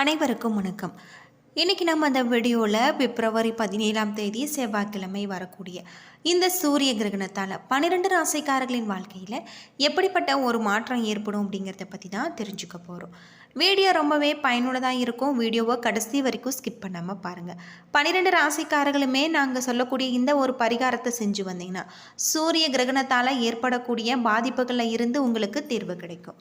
அனைவருக்கும் வணக்கம். இன்றைக்கி நம்ம அந்த வீடியோவில் பிப்ரவரி பதினேழாம் தேதி செவ்வாய்க்கிழமை வரக்கூடிய இந்த சூரிய கிரகணத்தால் பன்னிரெண்டு ராசிக்காரர்களின் வாழ்க்கையில் எப்படிப்பட்ட ஒரு மாற்றம் ஏற்படும் அப்படிங்கிறத பற்றி தான் தெரிஞ்சுக்க போகிறோம் வீடியோ ரொம்பவே பயனுள்ளதாக இருக்கும். வீடியோவை கடைசி வரைக்கும் ஸ்கிப் பண்ணாமல் பாருங்கள் பன்னிரெண்டு ராசிக்காரர்களுமே நாங்கள் சொல்லக்கூடிய இந்த ஒரு பரிகாரத்தை செஞ்சு வந்தீங்கன்னா சூரிய கிரகணத்தால் ஏற்படக்கூடிய பாதிப்புகளில் இருந்து உங்களுக்கு தீர்வு கிடைக்கும்.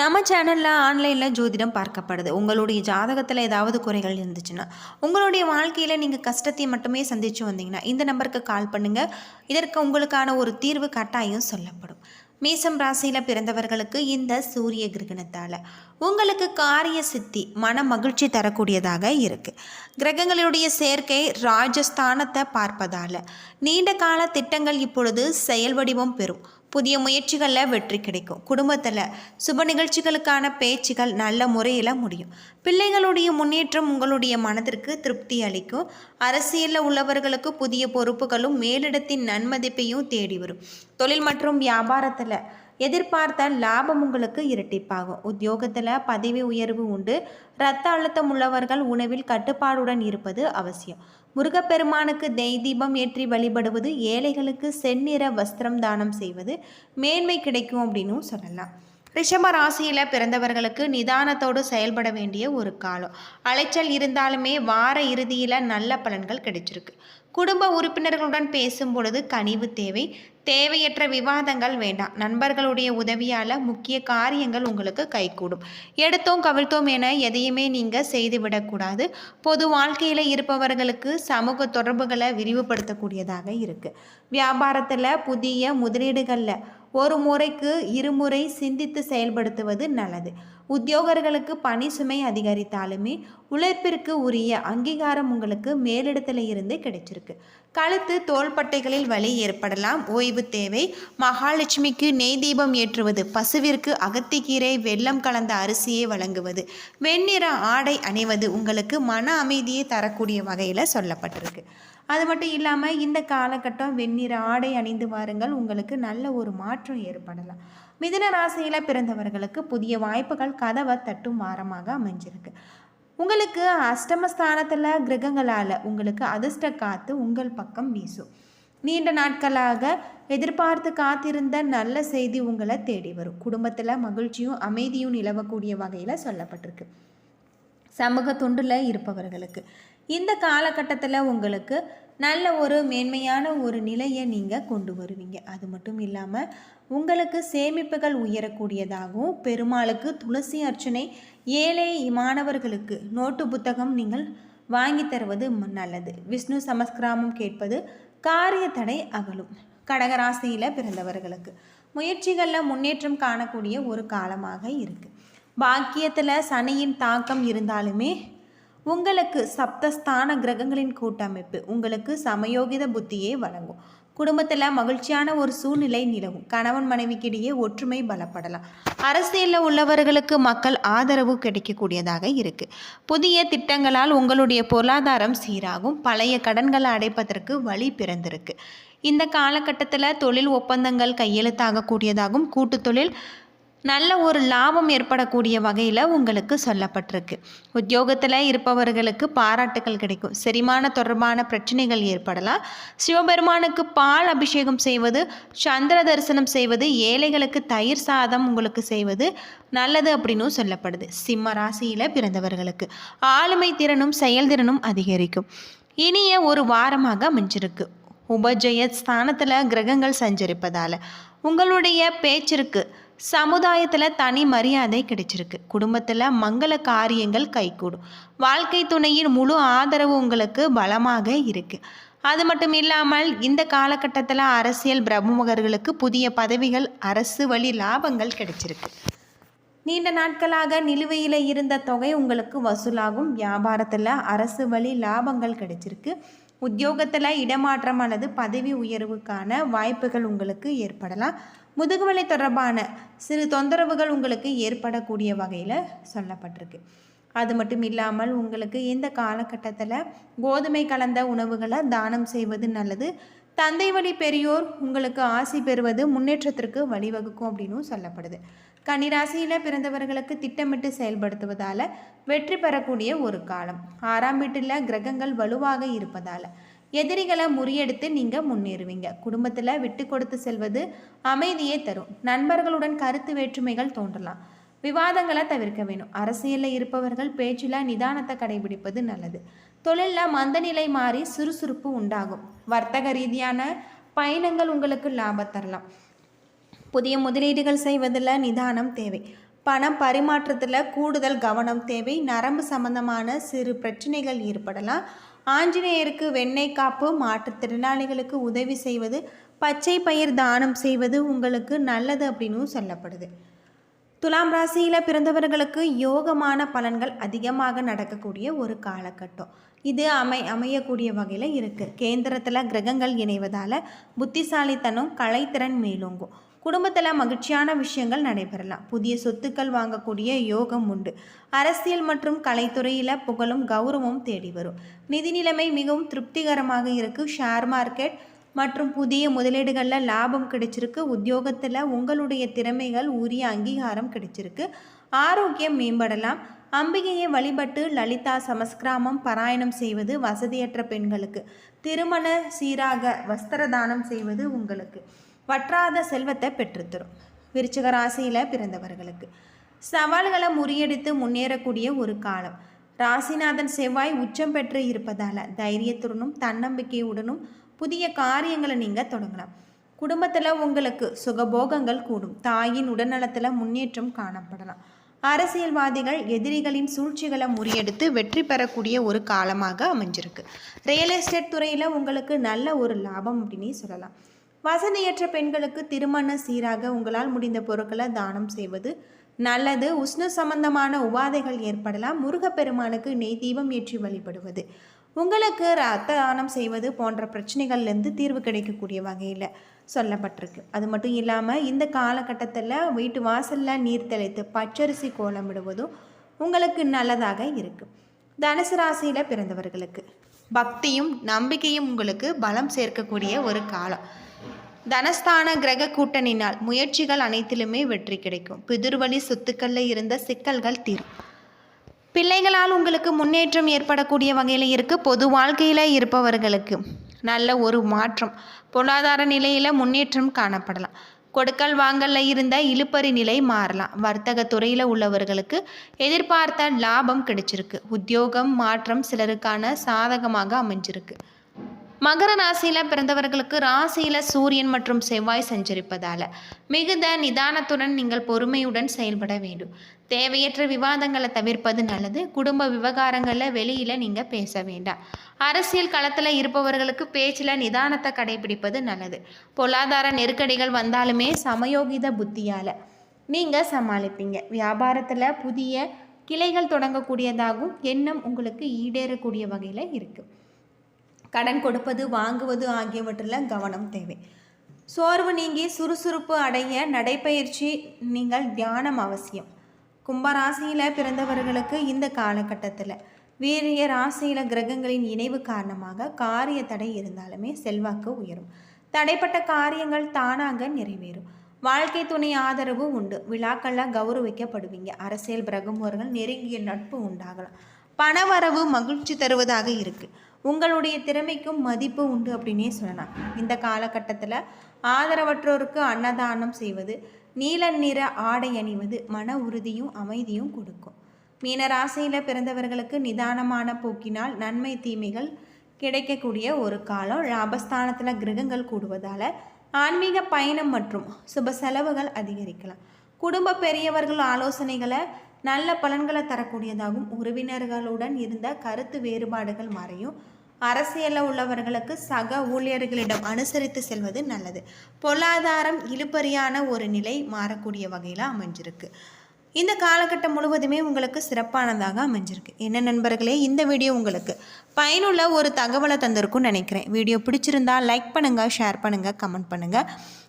நம்ம சேனலில் ஆன்லைனில் ஜோதிடம் பார்க்கப்படுது. உங்களுடைய ஜாதகத்தில் ஏதாவது குறைகள் இருந்துச்சுன்னா உங்களுடைய வாழ்க்கையில் நீங்கள் கஷ்டத்தை மட்டுமே சந்தித்து வந்தீங்கன்னா இந்த நம்பருக்கு கால் பண்ணுங்கள் இதற்கு உங்களுக்கான ஒரு தீர்வு கட்டாயம் சொல்லப்படும். மீசம் ராசியில் பிறந்தவர்களுக்கு இந்த சூரிய கிரகணத்தால் உங்களுக்கு காரிய சித்தி மன மகிழ்ச்சி தரக்கூடியதாக இருக்குது கிரகங்களுடைய சேர்க்கை ராஜஸ்தானத்தை பார்ப்பதால் நீண்ட கால திட்டங்கள் இப்பொழுது செயல் வடிவம் பெறும். புதிய முயற்சிகளில் வெற்றி கிடைக்கும். குடும்பத்தில் சுப நிகழ்ச்சிகளுக்கான பேச்சுகள் நல்ல முறையில் முடியும். பிள்ளைகளுடைய முன்னேற்றம் உங்களுடைய மனதிற்கு திருப்தி அளிக்கும். அரசியலில் உள்ளவர்களுக்கு புதிய பொறுப்புகளும் மேலிடத்தின் நன்மதிப்பையும் தேடி வரும். தொழில் மற்றும் வியாபாரத்தில் எதிர்பார்த்த லாபம் உங்களுக்கு இரட்டிப்பாகும். உத்தியோகத்தில் பதவி உயர்வு உண்டு. இரத்த அழுத்தம் உள்ளவர்கள் உணவில் கட்டுப்பாடுடன் இருப்பது அவசியம். முருகப்பெருமானுக்கு தெய் தீபம் ஏற்றி வழிபடுவது ஏழைகளுக்கு செந்நிற வஸ்திரம் தானம் செய்வது மேன்மை கிடைக்கும் அப்படின்னும் சொல்லலாம். ரிஷப ராசியில் பிறந்தவர்களுக்கு நிதானத்தோடு செயல்பட வேண்டிய ஒரு காலம். அலைச்சல் இருந்தாலுமே வார இறுதியில் நல்ல பலன்கள் கிடைச்சிருக்கு. குடும்ப உறுப்பினர்களுடன் பேசும் பொழுது கனிவு தேவை. தேவையற்ற விவாதங்கள் வேண்டாம். நண்பர்களுடைய உதவியால் முக்கிய காரியங்கள் உங்களுக்கு கைகூடும். எடுத்தோம் கவிழ்த்தோம் என எதையுமே நீங்கள் செய்துவிடக்கூடாது பொது வாழ்க்கையில் இருப்பவர்களுக்கு சமூக தொடர்புகளை விரிவுபடுத்தக்கூடியதாக இருக்குது வியாபாரத்தில் புதிய முதலீடுகளில் ஒரு முறைக்கு இருமுறை சிந்தித்து செயல்படுத்துவது நல்லது. உத்தியோகர்களுக்கு பணி சுமை அதிகரித்தாலுமே உழைப்பிற்கு உரிய அங்கீகாரம் உங்களுக்கு மேலிடத்தில் இருந்து கிடைச்சிருக்கு. கழுத்து தோள்பட்டைகளில் வலி ஏற்படலாம். ஓய்வு தேவை. மகாலட்சுமிக்கு நெய் தீபம் ஏற்றுவது. பசுவிற்கு அகத்திக்கீரை வெள்ளம் கலந்த அரிசியை வழங்குவது. வெண்ணிற ஆடை அணிவது உங்களுக்கு மன அமைதியை தரக்கூடிய வகையில் சொல்லப்பட்டிருக்கு. அது மட்டும் இல்லாமல் இந்த காலகட்டம் வெந்நிற ஆடை அணிந்து வாருங்கள். உங்களுக்கு நல்ல ஒரு மாற்றம் ஏற்படலாம். மிதுன ராசியில் பிறந்தவர்களுக்கு புதிய வாய்ப்புகள் கதவை தட்டும் வாரமாக அமைஞ்சிருக்கு. உங்களுக்கு அஷ்டமஸ்தானத்தில் கிரகங்களால் உங்களுக்கு அதிர்ஷ்ட காத்து உங்கள் பக்கம் வீசும். நீண்ட நாட்களாக எதிர்பார்த்து காத்திருந்த நல்ல செய்தி உங்களை தேடி வரும். குடும்பத்தில் மகிழ்ச்சியும் அமைதியும் நிலவக்கூடிய வகையில் சொல்லப்பட்டிருக்கு. சமூக தொண்டில் இருப்பவர்களுக்கு இந்த காலகட்டத்தில் உங்களுக்கு நல்ல ஒரு மேன்மையான ஒரு நிலையை நீங்கள் கொண்டு வருவீங்க. அது மட்டும் இல்லாமல் உங்களுக்கு சேமிப்புகள் உயரக்கூடியதாகவும் பெருமாளுக்கு துளசி அர்ச்சனை ஏழை மாணவர்களுக்கு நோட்டு புத்தகம் நீங்கள் வாங்கி தருவது நல்லது. விஷ்ணு சமஸ்கிராமம் கேட்பது காரிய தடை அகலும். கடகராசியில் பிறந்தவர்களுக்கு முயற்சிகளில் முன்னேற்றம் காணக்கூடிய ஒரு காலமாக இருக்குது பாக்கியத்தில் சனியின் தாக்கம் இருந்தாலுமே உங்களுக்கு சப்தஸ்தான கிரகங்களின் கூட்டமைப்பு உங்களுக்கு சமயோகித புத்தியே வழங்கும். குடும்பத்தில் மகிழ்ச்சியான ஒரு சூழ்நிலை நிலவும். கணவன் மனைவிக்கிடையே ஒற்றுமை பலப்படலாம். அரசியலில் உள்ளவர்களுக்கு மக்கள் ஆதரவு கிடைக்கக்கூடியதாக இருக்குது புதிய திட்டங்களால் உங்களுடைய பொருளாதாரம் சீராகும். பழைய கடன்களை அடைப்பதற்கு வழி பிறந்திருக்கு. இந்த காலகட்டத்தில் தொழில் ஒப்பந்தங்கள் கையெழுத்தாகக்கூடியதாகும். கூட்டு தொழில் நல்ல ஒரு லாபம் ஏற்படக்கூடிய வகையில் உங்களுக்கு சொல்லப்பட்டிருக்கு. உத்தியோகத்தில் இருப்பவர்களுக்கு பாராட்டுகள் கிடைக்கும். செரிமான தொடர்பான பிரச்சனைகள் ஏற்படலாம். சிவபெருமானுக்கு பால் அபிஷேகம் செய்வது சந்திர தரிசனம் செய்வது ஏழைகளுக்கு தயிர் சாதம் உங்களுக்கு செய்வது நல்லது அப்படின்னும் சொல்லப்படுது. சிம்ம ராசியில் பிறந்தவர்களுக்கு ஆளுமை திறனும் செயல்திறனும் அதிகரிக்கும். இனிய ஒரு வாரமாக அமைஞ்சிருக்கு. உபஜய ஸ்தானத்தில் கிரகங்கள் சஞ்சரிப்பதால். உங்களுடைய பேச்சிற்கு சமுதாயத்தில் தனி மரியாதை கிடைச்சிருக்கு. குடும்பத்தில் மங்கள காரியங்கள் கைகூடும். வாழ்க்கை துணையின் முழு ஆதரவு உங்களுக்கு பலமாக இருக்குது அது மட்டும் இல்லாமல் இந்த காலகட்டத்தில் அரசியல் பிரமுகர்களுக்கு புதிய பதவிகள் அரசு வழி லாபங்கள் கிடைச்சிருக்கு. நீண்ட நாட்களாக நிலுவையில் இருந்த தொகை உங்களுக்கு வசூலாகும். வியாபாரத்தில் அரசு வழி லாபங்கள் கிடைச்சிருக்கு. உத்தியோகத்தில் இடமாற்றம் அல்லது பதவி உயர்வுக்கான வாய்ப்புகள் உங்களுக்கு ஏற்படலாம். முதுகுவலை தொடர்பான சிறு தொந்தரவுகள் உங்களுக்கு ஏற்படக்கூடிய வகையில் சொல்லப்பட்டிருக்கு. அது மட்டும் இல்லாமல் உங்களுக்கு இந்த காலகட்டத்தில் கோதுமை கலந்த உணவுகளை தானம் செய்வது நல்லது. தந்தை வழி பெரியோர் உங்களுக்கு ஆசி பெறுவது முன்னேற்றத்திற்கு வழிவகுக்கும் அப்படின்னும் சொல்லப்படுது. கன்னிராசியில் பிறந்தவர்களுக்கு திட்டமிட்டு செயல்படுத்துவதால் வெற்றி பெறக்கூடிய ஒரு காலம். ஆறாம் வீட்டில் கிரகங்கள் வலுவாக இருப்பதால் எதிரிகளை முறியெடுத்து நீங்கள் முன்னேறுவீங்க. குடும்பத்தில் விட்டு கொடுத்து செல்வது அமைதியே தரும். நண்பர்களுடன் கருத்து வேற்றுமைகள் தோன்றலாம். விவாதங்களை தவிர்க்க வேணும். அரசியலில் இருப்பவர்கள் பேச்சில் நிதானத்தை கடைபிடிப்பது நல்லது. தொழிலில் மந்தநிலை மாறி சுறுசுறுப்பு உண்டாகும். வர்த்தக ரீதியான பயணங்கள் உங்களுக்கு லாபம் தரலாம். புதிய முதலீடுகள் செய்வதில் நிதானம் தேவை. பணம் பரிமாற்றத்தில் கூடுதல் கவனம் தேவை. நரம்பு சம்பந்தமான சிறு பிரச்சனைகள் ஏற்படலாம். ஆஞ்சநேயருக்கு வெண்ணெய் காப்பு மாற்றுத்திறனாளிகளுக்கு உதவி செய்வது பச்சை பயிர் தானம் செய்வது உங்களுக்கு நல்லது அப்படின்னு சொல்லப்படுது. துலாம் ராசியில் பிறந்தவர்களுக்கு யோகமான பலன்கள் அதிகமாக நடக்கக்கூடிய ஒரு காலகட்டம். இது அமை அமையக்கூடிய வகையில் இருக்குது கேந்திரத்தில் கிரகங்கள் இணைவதால் புத்திசாலித்தனம் கலைத்திறன் மேலோங்கும். குடும்பத்தில் மகிழ்ச்சியான விஷயங்கள் நடைபெறலாம். புதிய சொத்துக்கள் வாங்கக்கூடிய யோகம் உண்டு. அரசியல் மற்றும் கலைத்துறையில் புகழும் கௌரவம் தேடி வரும். நிதி நிலைமை மிகவும் திருப்திகரமாக இருக்குது ஷேர் மார்க்கெட் மற்றும் புதிய முதலீடுகளில் லாபம் கிடைச்சிருக்கு. உத்தியோகத்தில் உங்களுடைய திறமைகள் உரிய அங்கீகாரம் கிடைச்சிருக்கு. ஆரோக்கியம் மேம்படலாம். அம்பிகையை வழிபட்டு லலிதா சமஸ்கிராமம் பாராயணம் செய்வது வசதியற்ற பெண்களுக்கு. திருமண சீராக வஸ்திரதானம் செய்வது உங்களுக்கு. வற்றாத செல்வத்தை பெற்றுத்தரும். விருச்சிக ராசியில் பிறந்தவர்களுக்கு. சவால்களை முறியடித்து முன்னேறக்கூடிய ஒரு காலம். ராசிநாதன் செவ்வாய் உச்சம் பெற்று இருப்பதால் தைரியத்துடனும் தன்னம்பிக்கையுடனும் புதிய காரியங்களை நீங்கள் தொடங்கலாம். குடும்பத்தில் உங்களுக்கு சுகபோகங்கள் கூடும். தாயின் உடல்நலத்தில் முன்னேற்றம் காணப்படலாம். அரசியல்வாதிகள் எதிரிகளின் சூழ்ச்சிகளை முறியெடுத்து வெற்றி பெறக்கூடிய ஒரு காலமாக அமைஞ்சிருக்கு. ரியல் எஸ்டேட் துறையில் உங்களுக்கு நல்ல ஒரு லாபம் அப்படின்னு சொல்லலாம். வசதியற்ற பெண்களுக்கு திருமண சீராக உங்களால் முடிந்த பொருட்களை தானம் செய்வது நல்லது. உஷ்ண சம்பந்தமான உபாதைகள் ஏற்படலாம். முருகப்பெருமானுக்கு நெய் தீபம் ஏற்றி வழிபடுவது. உங்களுக்கு ரத்த தானம் செய்வது போன்ற பிரச்சனைகள்லேருந்து தீர்வு கிடைக்கக்கூடிய வகையில் சொல்லப்பட்டிருக்கு. அது மட்டும் இல்லாமல் இந்த காலகட்டத்தில் வீட்டு வாசலில் நீர் தெளித்து பச்சரிசி கோலமிடுவதும் உங்களுக்கு நல்லதாக இருக்குது தனுசு ராசியில் பிறந்தவர்களுக்கு பக்தியும் நம்பிக்கையும் உங்களுக்கு பலம் சேர்க்கக்கூடிய ஒரு காலம். தனஸ்தான கிரக கூட்டணினால் முயற்சிகள் அனைத்திலுமே வெற்றி கிடைக்கும். பிதிர்வழி சொத்துக்களில் இருந்த சிக்கல்கள் தீரும். பிள்ளைகளால் உங்களுக்கு முன்னேற்றம் ஏற்படக்கூடிய வகையில் இருக்குது பொது வாழ்க்கையில் இருப்பவர்களுக்கு நல்ல ஒரு மாற்றம். பொருளாதார நிலையில் முன்னேற்றம் காணப்படலாம். கொடுக்கல் வாங்கல்ல இருந்த இழுப்பறி நிலை மாறலாம். வர்த்தக துறையில் உள்ளவர்களுக்கு எதிர்பார்த்த லாபம் கிடைச்சிருக்கு. உத்தியோகம் மாற்றம் சிலருக்கான சாதகமாக அமைஞ்சிருக்கு. மகர ராசியில் பிறந்தவர்களுக்கு ராசியில் சூரியன் மற்றும் செவ்வாய் சஞ்சரிப்பதால் மிகுந்த நிதானத்துடன் நீங்கள் பொறுமையுடன் செயல்பட வேண்டும். தேவையற்ற விவாதங்களை தவிர்ப்பது நல்லது. குடும்ப விவகாரங்களில் வெளியில் நீங்கள் பேச வேண்டாம். அரசியல் களத்தில் இருப்பவர்களுக்கு பேச்சில் நிதானத்தை கடைபிடிப்பது நல்லது. பொருளாதார நெருக்கடிகள் வந்தாலுமே சமயோகித புத்தியால் நீங்கள் சமாளிப்பீங்க. வியாபாரத்தில் புதிய கிளைகள் தொடங்கக்கூடியதாகவும் எண்ணம் உங்களுக்கு ஈடேறக்கூடிய வகையில் இருக்குது கடன் கொடுப்பது வாங்குவது ஆகியவற்றில் கவனம் தேவை. சோர்வு நீங்கி சுறுசுறுப்பு அடைய நடைப்பயிற்சி நீங்கள் தியானம் அவசியம். கும்பராசியில் பிறந்தவர்களுக்கு இந்த காலகட்டத்தில் வீரிய ராசியில் கிரகங்களின் இணைவு காரணமாக காரிய தடை இருந்தாலுமே செல்வாக்கு உயரும். தடைப்பட்ட காரியங்கள் தானாக நிறைவேறும். வாழ்க்கை துணை ஆதரவு உண்டு. விழாக்களில் கௌரவிக்கப்படுவீங்க. அரசியல் பிரகமோர்கள் நெருங்கிய நட்பு உண்டாகலாம். பணவரவு மகிழ்ச்சி தருவதாக இருக்குது உங்களுடைய திறமைக்கும் மதிப்பு உண்டு அப்படின்னே சொல்லலாம். இந்த காலகட்டத்தில் ஆதரவற்றோருக்கு அன்னதானம் செய்வது நீல நிற ஆடை அணிவது மன உறுதியும் அமைதியும் கொடுக்கும். மீனராசியில் பிறந்தவர்களுக்கு நிதானமான போக்கினால் நன்மை தீமைகள் கிடைக்கக்கூடிய ஒரு காலம். லாபஸ்தானத்தில் கிரகங்கள் கூடுவதால் ஆன்மீக பயணம் மற்றும் சுப செலவுகள் அதிகரிக்கலாம். குடும்ப பெரியவர்கள் ஆலோசனைகளை நல்ல பலன்களை தரக்கூடியதாகவும் உறவினர்களுடன் இருந்த கருத்து வேறுபாடுகள் மறையும். அரசியலில் உள்ளவர்களுக்கு சக ஊழியர்களிடம் அனுசரித்து செல்வது நல்லது. பொருளாதாரம் இழுபறியான ஒரு நிலை மாறக்கூடிய வகையில் அமைஞ்சிருக்கு. இந்த காலகட்டம் முழுவதுமே உங்களுக்கு சிறப்பானதாக அமைஞ்சிருக்கு. என்ன நண்பர்களே இந்த வீடியோ உங்களுக்கு பயனுள்ள ஒரு தகவலை தந்திருக்கும்னு நினைக்கிறேன். வீடியோ பிடிச்சிருந்தா லைக் பண்ணுங்கள் ஷேர் பண்ணுங்கள் கமெண்ட் பண்ணுங்கள்